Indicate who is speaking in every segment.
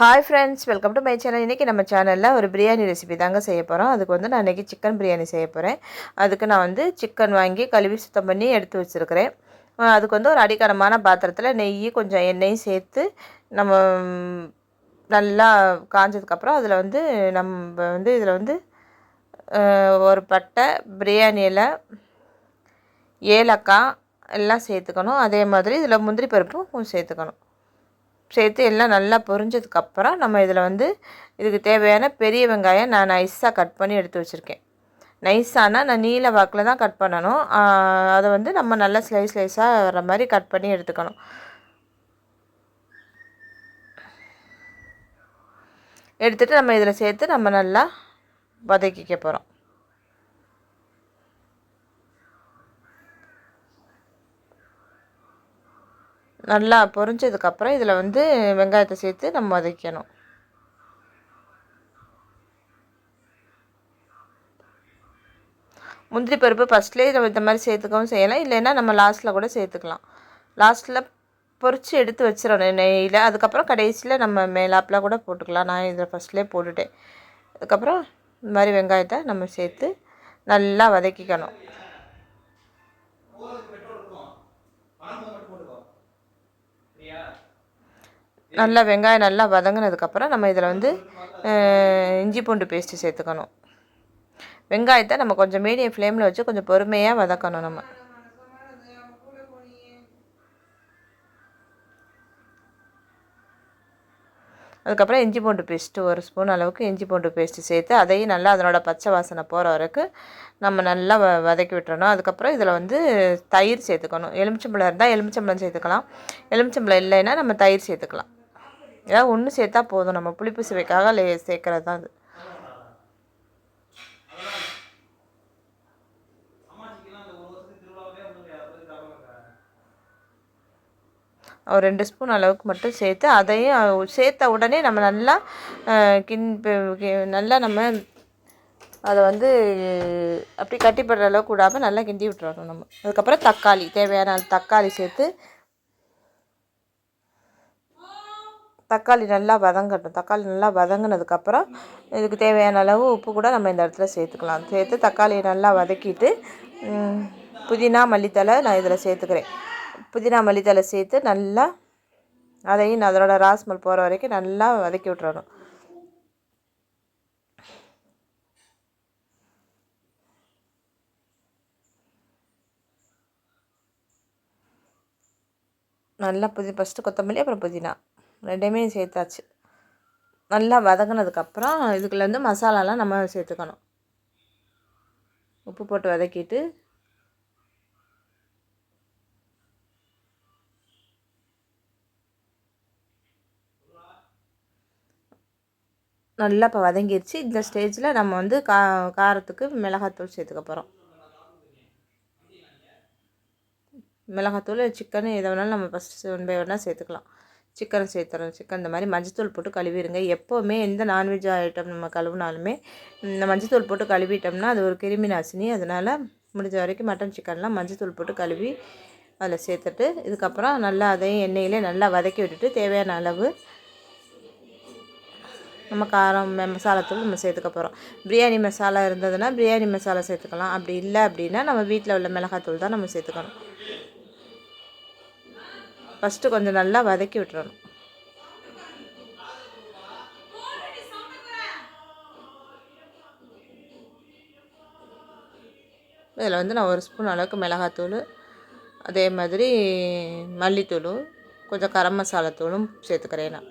Speaker 1: Hi friends welcome to my channel இன்றைக்கி நம்ம சேனலில் ஒரு பிரியாணி ரெசிபி தாங்க செய்ய போகிறோம் அதுக்கு வந்து நான் இன்றைக்கி சிக்கன் பிரியாணி செய்ய போகிறேன் அதுக்கு நான் வந்து சிக்கன் வாங்கி கழுவி சுத்தம் பண்ணி எடுத்து வச்சுருக்கிறேன். அதுக்கு வந்து ஒரு அடிக்கரமான பாத்திரத்தில் நெய் கொஞ்சம் எண்ணெயும் சேர்த்து நம்ம நல்லா காஞ்சதுக்கப்புறம் அதில் வந்து நம்ம வந்து இதில் வந்து ஒரு பட்டை பிரியாணி இலை ஏலக்காய் எல்லாம் சேர்த்துக்கணும். அதே மாதிரி இதில் முந்திரி பருப்பும் சேர்த்துக்கணும். சேர்த்து எல்லாம் நல்லா பொரிஞ்சதுக்கப்புறம் நம்ம இதில் வந்து இதுக்கு தேவையான பெரிய வெங்காயம் நான் நைஸாக கட் பண்ணி எடுத்து வச்சுருக்கேன். நைஸானா நான் நீல வாக்கில் தான் கட் பண்ணணும். அதை வந்து நம்ம நல்லா ஸ்லைஸ் ஸ்லைஸாக வர மாதிரி கட் பண்ணி எடுத்துக்கணும். எடுத்துகிட்டு நம்ம இதில் சேர்த்து நம்ம நல்லா வதக்கிக்க போகிறோம் நல்லா பொரிஞ்சதுக்கப்புறம் இதில் வந்து வெங்காயத்தை சேர்த்து நம்ம வதக்கணும். முந்திரி பருப்பு ஃபஸ்ட்லேயே நம்ம இந்த மாதிரி சேர்த்துக்கவும் செய்யலாம். இல்லைன்னா நம்ம லாஸ்ட்டில் கூட சேர்த்துக்கலாம். லாஸ்ட்டில் பொரித்து எடுத்து வச்சிடணும் நெய்யில். அதுக்கப்புறம் கடைசியில் நம்ம மேலாப்பில் கூட போட்டுக்கலாம். நான் இதை ஃபஸ்ட்லேயே போட்டுட்டேன். அதுக்கப்புறம் இந்த மாதிரி வெங்காயத்தை நம்ம சேர்த்து நல்லா வதக்கிக்கணும். நல்லா வெங்காயம் நல்லா வதங்கினதுக்கப்புறம் நம்ம இதில் வந்து இஞ்சி பூண்டு பேஸ்ட்டு சேர்த்துக்கணும். வெங்காயத்தை நம்ம கொஞ்சம் மீடியம் ஃப்ளேமில் வச்சு கொஞ்சம் பொறுமையாக வதக்கணும் நம்ம. அதுக்கப்புறம் இஞ்சி பூண்டு பேஸ்ட்டு ஒரு ஸ்பூன் அளவுக்கு இஞ்சி பூண்டு பேஸ்ட்டு சேர்த்து அதையும் நல்லா அதனோட பச்சை வாசனை போகிற வரைக்கும் நம்ம நல்லா வ வதக்கி விட்டுறணும். அதுக்கப்புறம் இதில் வந்து தயிர் சேர்த்துக்கணும். எலுமிச்சம்பழம் இருந்தால் எலுமிச்சம்பழம் சேர்த்துக்கலாம். எலுமிச்சம்பழம் இல்லைன்னா நம்ம தயிர் சேர்த்துக்கலாம். ஏதாவது ஒன்று சேர்த்தா போதும். நம்ம புளிப்பு சுவைக்காக லே சேர்க்குறது தான் அது. ஒரு ரெண்டு ஸ்பூன் அளவுக்கு மட்டும் சேர்த்து அதையும் சேர்த்த உடனே நம்ம நல்லா கிண் கி- நல்லா நம்ம அதை வந்து அப்படி கட்டிப்படுற அளவுக்கு விடாமல் நல்லா கிண்டி விட்டுறணும் நம்ம. அதுக்கப்புறம் தக்காளி தேவையான தக்காளி சேர்த்து தக்காளி நல்லா வதங்கட்டும். தக்காளி நல்லா வதங்கினதுக்கப்புறம் இதுக்கு தேவையான அளவு உப்பு கூட நம்ம இந்த இடத்துல சேர்த்துக்கலாம். சேர்த்து தக்காளியை நல்லா வதக்கிட்டு புதினா மல்லித்தழை நான் இதில் சேர்த்துக்கிறேன். புதினா மல்லித்தழை சேர்த்து நல்லா அதையும் அதனோட ராஸ்மல் போகிற வரைக்கும் நல்லா வதக்கி விட்டுறணும். நல்லா புதி ஃபஸ்ட்டு கொத்தமல்லி அப்புறம் புதினா. ரெண்டையுமே சேர்த்தாச்சு. நல்லா வதங்கினதுக்கப்புறம் இதுக்குள்ள வந்து மசாலாலாம் நம்ம சேர்த்துக்கணும். உப்பு போட்டு வதக்கிட்டு நல்லா இப்போ வதங்கிருச்சு. இந்த ஸ்டேஜில் நம்ம வந்து கா காரத்துக்கு மிளகாத்தூள் சேர்த்துக்க போகிறோம் மிளகாத்தூள் சிக்கனு எதை வேணாலும் நம்ம ஃபஸ்ட்டு ஒன் பை ஒன்னாக சேர்த்துக்கலாம். சிக்கன் சேர்த்துறோம். சிக்கன் இந்த மாதிரி மஞ்சத்தூள் போட்டு கழுவிடுங்க. எப்போவுமே எந்த நான்வெஜ் ஐட்டம் நம்ம கழுவினாலுமே இந்த மஞ்சத்தூள் போட்டு கழுவிட்டோம்னா அது ஒரு கிருமி நாசினி. அதனால் முடிஞ்ச வரைக்கும் மட்டன் சிக்கன்லாம் மஞ்சத்தூள் போட்டு கழுவி அதில் சேர்த்துட்டு இதுக்கப்புறம் நல்லா அதையும் எண்ணெயிலே நல்லா வதக்கி விட்டுட்டு தேவையான அளவு நம்ம காரம் மசாலாத்தூள் நம்ம சேர்த்துக்க போகிறோம் பிரியாணி மசாலா இருந்ததுன்னா பிரியாணி மசாலா சேர்த்துக்கலாம். அப்படி இல்லை அப்படின்னா நம்ம வீட்டில் உள்ள மிளகாத்தூள் தான் நம்ம சேர்த்துக்கணும். ஃபஸ்ட்டு கொஞ்சம் நல்லா வதக்கி விட்டுறணும். இதில் வந்து நான் ஒரு ஸ்பூன் அளவுக்கு மிளகாத்தூள் அதே மாதிரி மல்லித்தூளும் கொஞ்சம் கரம் மசாலா தூளும் சேர்த்துக்கிறேன் நான்.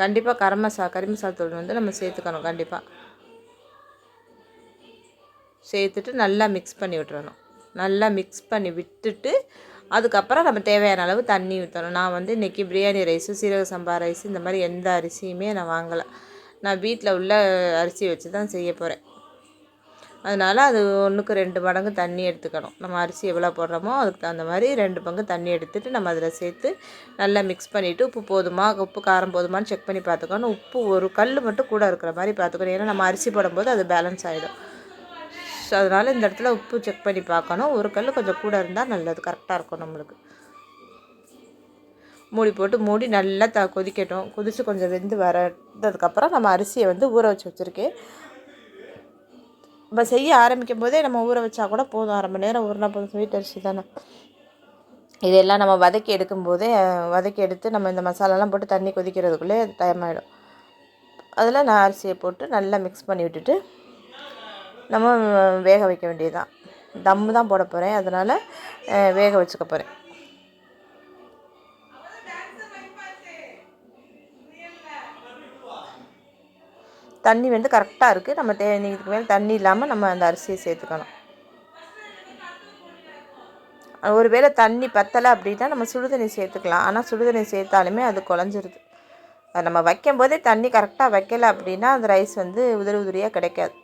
Speaker 1: கண்டிப்பாக கரம் மசா கறி மசாலா தூள் வந்து நம்ம சேர்த்துக்கணும் கண்டிப்பாக சேர்த்துட்டு நல்லா மிக்ஸ் பண்ணி விட்டுறணும். நல்லா மிக்ஸ் பண்ணி விட்டுட்டு அதுக்கப்புறம் நம்ம தேவையான அளவு தண்ணி ஊற்றணும் நான் வந்து இன்றைக்கி பிரியாணி ரைஸு சீரக சம்பா ரைஸ் இந்த மாதிரி எந்த அரிசியுமே நான் வாங்கலை. நான் வீட்டில் உள்ள அரிசி வச்சு தான் செய்ய போகிறேன் அதனால் அது ஒன்றுக்கு ரெண்டு மடங்கு தண்ணி எடுத்துக்கணும். நம்ம அரிசி எவ்வளோ போடுறோமோ அதுக்கு தகுந்த மாதிரி ரெண்டு பங்கு தண்ணி எடுத்துகிட்டு நம்ம அதில் சேர்த்து நல்லா மிக்ஸ் பண்ணிவிட்டு உப்பு போதுமா உப்பு காரம் போதுமான்னு செக் பண்ணி பார்த்துக்கணும். உப்பு ஒரு கல் மட்டும் கூட இருக்கிற மாதிரி பார்த்துக்கணும். ஏன்னா நம்ம அரிசி போடும்போது அது பேலன்ஸ் ஆகிடும் அதனால் இந்த இடத்துல உப்பு செக் பண்ணி பார்க்கணும். ஒரு கல் கொஞ்சம் கூட இருந்தால் நல்லது. கரெக்டாக இருக்கும் நம்மளுக்கு. மூடி போட்டு மூடி நல்லா த கொதிக்கட்டும். கொதித்து கொஞ்சம் வெந்து வரதுக்கப்புறம் நம்ம அரிசியை வந்து ஊற வச்சு வச்சுருக்கேன். நம்ம செய்ய ஆரம்பிக்கும் போதே நம்ம ஊற வச்சா கூட போதும். அரை மணி நேரம் ஊறினா போதும். ஸ்வீட் அரிசி தானே. இதெல்லாம் நம்ம வதக்கி எடுக்கும்போதே வதக்கி எடுத்து நம்ம இந்த மசாலாலாம் போட்டு தண்ணி கொதிக்கிறதுக்குள்ளே டைம் ஆகிடும் அதில் நான் அரிசியை போட்டு நல்லா மிக்ஸ் பண்ணி விட்டுட்டு நம்ம வேக வைக்க வேண்டியது தான் தம்மு தான் போட போகிறேன் அதனால் வேக வச்சுக்க போகிறேன் தண்ணி வந்து கரெக்டாக இருக்குது நம்ம தே இதுக்கு மேலே தண்ணி இல்லாமல் நம்ம அந்த அரிசியை சேர்த்துக்கணும். ஒருவேளை தண்ணி பத்தலை அப்படின்னா நம்ம சுடுதண்ணி சேர்த்துக்கலாம். ஆனால் சுடுதண்ணி சேர்த்தாலுமே அது குழஞ்சிருது. நம்ம நம்ம வைக்கும்போதே தண்ணி கரெக்டாக வைக்கலை அப்படின்னா அந்த ரைஸ் வந்து உதிரி உதிரியாக கிடைக்காது.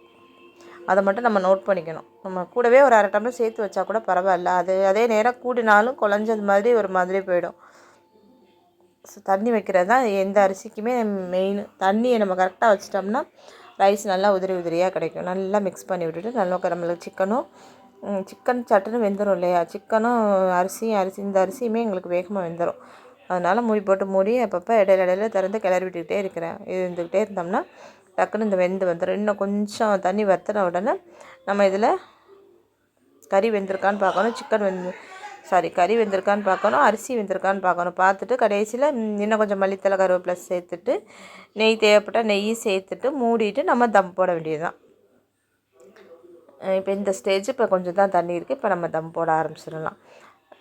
Speaker 1: அதை மட்டும் நம்ம நோட் பண்ணிக்கணும். நம்ம கூடவே ஒரு அரை டம்ளர் சேர்த்து வச்சா கூட பரவாயில்ல. அது அதே நேரம் கூடினாலும் குழஞ்சது மாதிரி ஒரு மாதிரி போயிடும். ஸோ தண்ணி வைக்கிறது தான் எந்த அரிசிக்குமே மெயின் தண்ணியை நம்ம கரெக்டாக வச்சிட்டோம்னா ரைஸ் நல்லா உதிரி உதிரியாக கிடைக்கும். நல்லா மிக்ஸ் பண்ணி விட்டுட்டு நல்லா நம்மளுக்கு சிக்கனும் சிக்கன் சட்டுன்னு வெந்துடும் இல்லையா? சிக்கனும் அரிசியும் அரிசி இந்த அரிசியுமே எங்களுக்கு வேகமாக வெந்துடும் அதனால் மூடி போட்டு மூடி அப்பப்போ இடையில இடையில திறந்து கிளறி விட்டுக்கிட்டே இருக்கிறேன். இருந்துக்கிட்டே இருந்தோம்னா டக்குன்னு இந்த வெந்து வந்துடும் இன்னும் கொஞ்சம் தண்ணி வற்றின உடனே நம்ம இதில் கறி வெந்திருக்கான்னு பார்க்கணும். சிக்கன் வெந்து சாரி கறி வெந்திருக்கான்னு பார்க்கணும். அரிசி வெந்திருக்கான்னு பார்க்கணும். பார்த்துட்டு கடைசியில் இன்னும் கொஞ்சம் மல்லித்தலை கருவேப்பிலை சேர்த்துட்டு நெய் தேவைப்பட்டால் நெய் சேர்த்துட்டு மூடிட்டு நம்ம தம் போட வேண்டியது தான் இப்போ இந்த ஸ்டேஜ் இப்போ கொஞ்சம் தான் தண்ணி இருக்குது இப்போ நம்ம தம் போட ஆரம்பிச்சிடலாம்.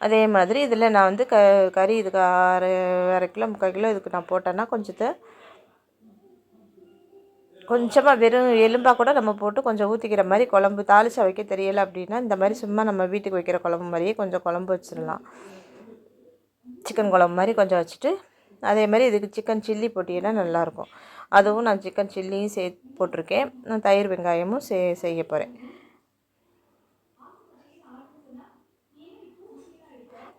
Speaker 1: அதே மாதிரி இதில் நான் வந்து க கறி இதுக்கு அரை அரை கிலோ முக்கால் கிலோ இதுக்கு நான் போட்டேன்னா கொஞ்சத்தை கொஞ்சமாக வெறும் எலும்பாக கூட நம்ம போட்டு கொஞ்சம் ஊற்றிக்கிற மாதிரி குழம்பு தாளிச்சா வைக்க தெரியலை அப்படின்னா இந்த மாதிரி சும்மா நம்ம வீட்டுக்கு வைக்கிற குழம்பு மாதிரியே கொஞ்சம் குழம்பு வச்சிடலாம். சிக்கன் குழம்பு மாதிரி கொஞ்சம் வச்சுட்டு அதே மாதிரி இதுக்கு சிக்கன் சில்லி போட்டிங்கன்னா நல்லாயிருக்கும். அதுவும் நான் சிக்கன் சில்லியும் சே போட்டிருக்கேன். நான் தயிர் வெங்காயமும் சே செய்ய போகிறேன்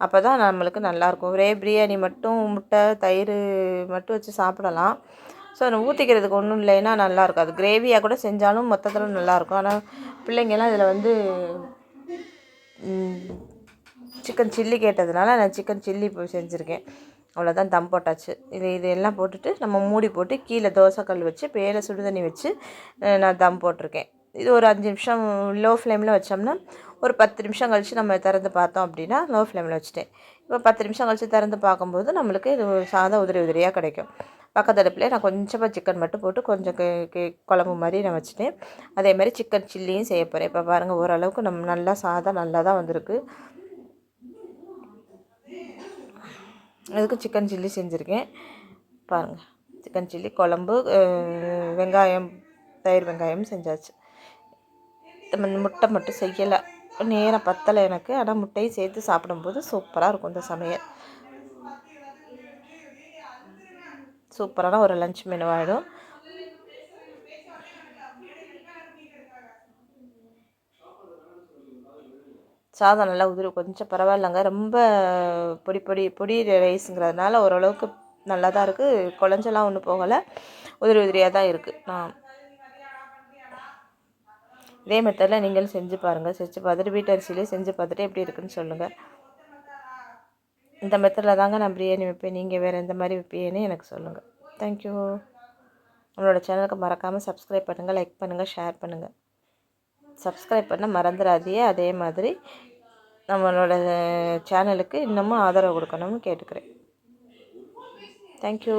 Speaker 1: அப்போ தான் நம்மளுக்கு நல்லாயிருக்கும். ஒரே பிரியாணி மட்டும் முட்டை தயிர் மட்டும் வச்சு சாப்பிடலாம். ஸோ அதை ஊற்றிக்கிறதுக்கு ஒன்றும் இல்லைன்னா நல்லாயிருக்கும் அது கிரேவியாக கூட செஞ்சாலும் மொத்தத்தில் நல்லாயிருக்கும் ஆனால் பிள்ளைங்கள்லாம் இதில் வந்து சிக்கன் சில்லி கேட்டதுனால நான் சிக்கன் சில்லி இப்போ செஞ்சுருக்கேன். அவ்வளோதான் தம் போட்டாச்சு. இது இது எல்லாம் போட்டுட்டு நம்ம மூடி போட்டு கீழே தோசைக்கல் வச்சு மேலே சுடுதண்ணி வச்சு நான் தம் போட்டிருக்கேன். இது ஒரு அஞ்சு நிமிஷம் லோ ஃப்ளேமில் வச்சோம்னா ஒரு பத்து நிமிஷம் கழித்து நம்ம திறந்து பார்த்தோம் அப்படின்னா லோ ஃப்ளேமில் வச்சுட்டேன். இப்போ பத்து நிமிஷம் கழித்து திறந்து பார்க்கும்போது நம்மளுக்கு இது சாதம் உதிரி உதிரியாக கிடைக்கும். பக்கத்து அடுப்பில் நான் கொஞ்சமாக சிக்கன் மட்டும் போட்டு கொஞ்சம் குழம்பு மாதிரி நான் வச்சுட்டேன். அதே மாதிரி சிக்கன் சில்லியும் செய்ய போகிறேன் இப்போ பாருங்கள் ஓரளவுக்கு நம்ம நல்லா சாதம் நல்லா தான் வந்திருக்கு. அதுக்கு சிக்கன் சில்லி செஞ்சுருக்கேன். பாருங்கள் சிக்கன் சில்லி குழம்பு வெங்காயம் தயிர் வெங்காயம் செஞ்சாச்சு. முட்டை மட்டும் செய்யலை. நேரம் பத்தலை எனக்கு. ஆனால் முட்டையும் சேர்த்து சாப்பிடும்போது சூப்பராக இருக்கும் இந்த சமையல். சூப்பரான ஒரு லஞ்ச் மெனு ஆகிடும் சாதம் நல்லா உதிரி கொஞ்சம் பரவாயில்லைங்க. ரொம்ப பொடி பொடி பொடி ரைஸுங்கிறதுனால ஓரளவுக்கு நல்லா தான் இருக்குது குழஞ்செல்லாம் ஒன்றும் போகலை. உதிரி உதிரியாக தான் இருக்குது நான் இதே மெத்தடில் நீங்களும் செஞ்சு பாருங்கள் செஞ்சு பார்த்துட்டு வீட்டு அரிசியிலே செஞ்சு பார்த்துட்டு எப்படி இருக்குன்னு சொல்லுங்கள் இந்த மெத்தடில் தாங்க நான் பிரியாணி வைப்பேன். நீங்கள் வேறு எந்த மாதிரி வைப்பீங்கன்னு எனக்கு சொல்லுங்கள் தேங்க்யூ நம்மளோட சேனலுக்கு மறக்காமல் சப்ஸ்கிரைப் பண்ணுங்கள் லைக் பண்ணுங்கள் ஷேர் பண்ணுங்கள் சப்ஸ்கிரைப் பண்ண மறந்துடாதீங்க. அதே மாதிரி நம்மளோட சேனலுக்கு இன்னமும் ஆதரவு கொடுக்கணும்னு கேட்டுக்கிறேன். தேங்க்யூ